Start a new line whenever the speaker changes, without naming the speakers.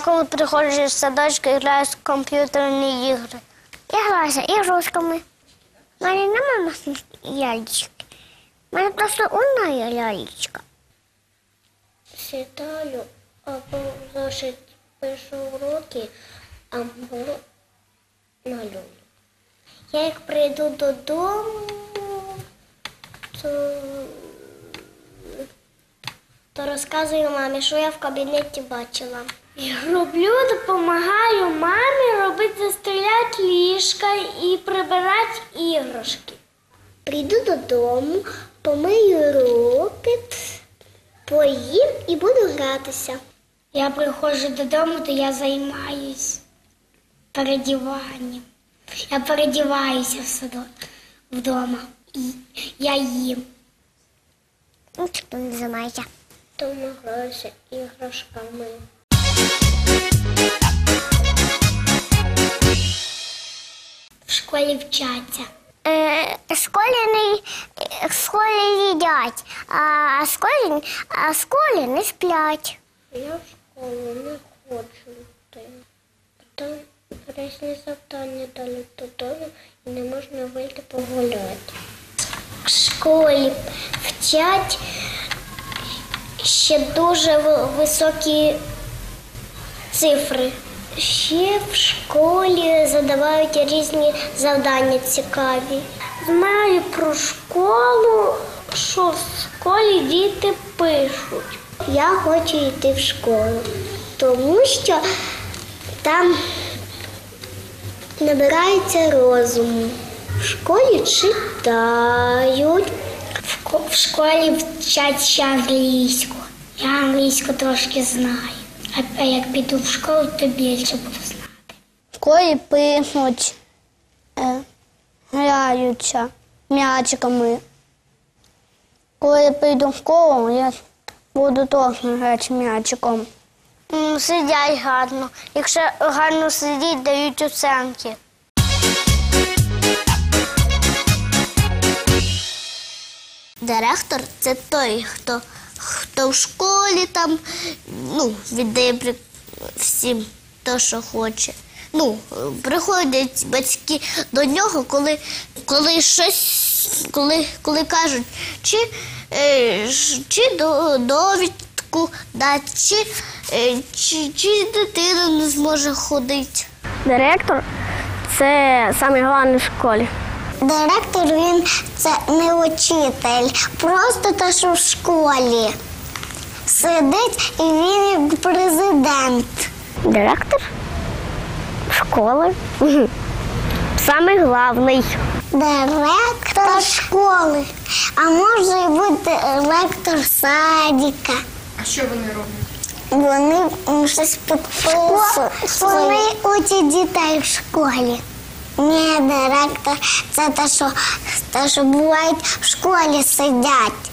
коли приходжу з садочка, граю в комп'ютерні ігри. Я граюся ігрушками. У мене нема лялечки. У мене просто одна є лялечка. Сідаю або в зошит пишу уроки, або малюю. Я як прийду додому, то, то розказую мамі, що я в кабінеті бачила. Роблю, допомагаю мамі робити застеляти ліжка і прибирати іграшки. Прийду додому, помию руки, поїм і буду гратися. Я приходжу додому, то я займаюсь передіванням. Я передіваюся в садок вдома. І я їм. Ну, чого не займається? Тому граюся іграшками. В школі вчаться. Е, в школі не в школі їдять, а в школі, а в школі не сплять. Я в школу не хочу йти. Там різні завдання дали додому і не можна вийти погуляти. В школі вчать ще дуже високі цифри. Ще в школі задавають різні завдання цікаві. Знаю про школу, що в школі діти пишуть. Я хочу йти в школу, тому що там набираються розуму. В школі читають. В школі вчать ще англійську. Я англійську трошки знаю. А, а як піду в школу, то більше буду знати.
В школі пишуть, е, граються м'ячиками. Коли прийду в школу, я буду теж грати м'ячиком.
Сидять гарно. Якщо гарно сидіть, дають оценки.
Директор це той, хто, хто в школі там ну, віддає всім те, що хоче. Ну, приходять батьки до нього, коли, коли щось, коли, коли кажуть, чи, е, чи до, довідку дати, чи, е, чи, чи дитина не зможе ходити.
Директор це найголовніше в школі.
Директор він це не учитель, просто те, що в школі сидить і він як президент.
Директор школи. Самий головний.
Директор школи, а може і бути ректор садика.
А що вони роблять?
Вони щось підписують. Вони учать дітей в школі. Ні, директор, це те, що, що бувають в школі сидять.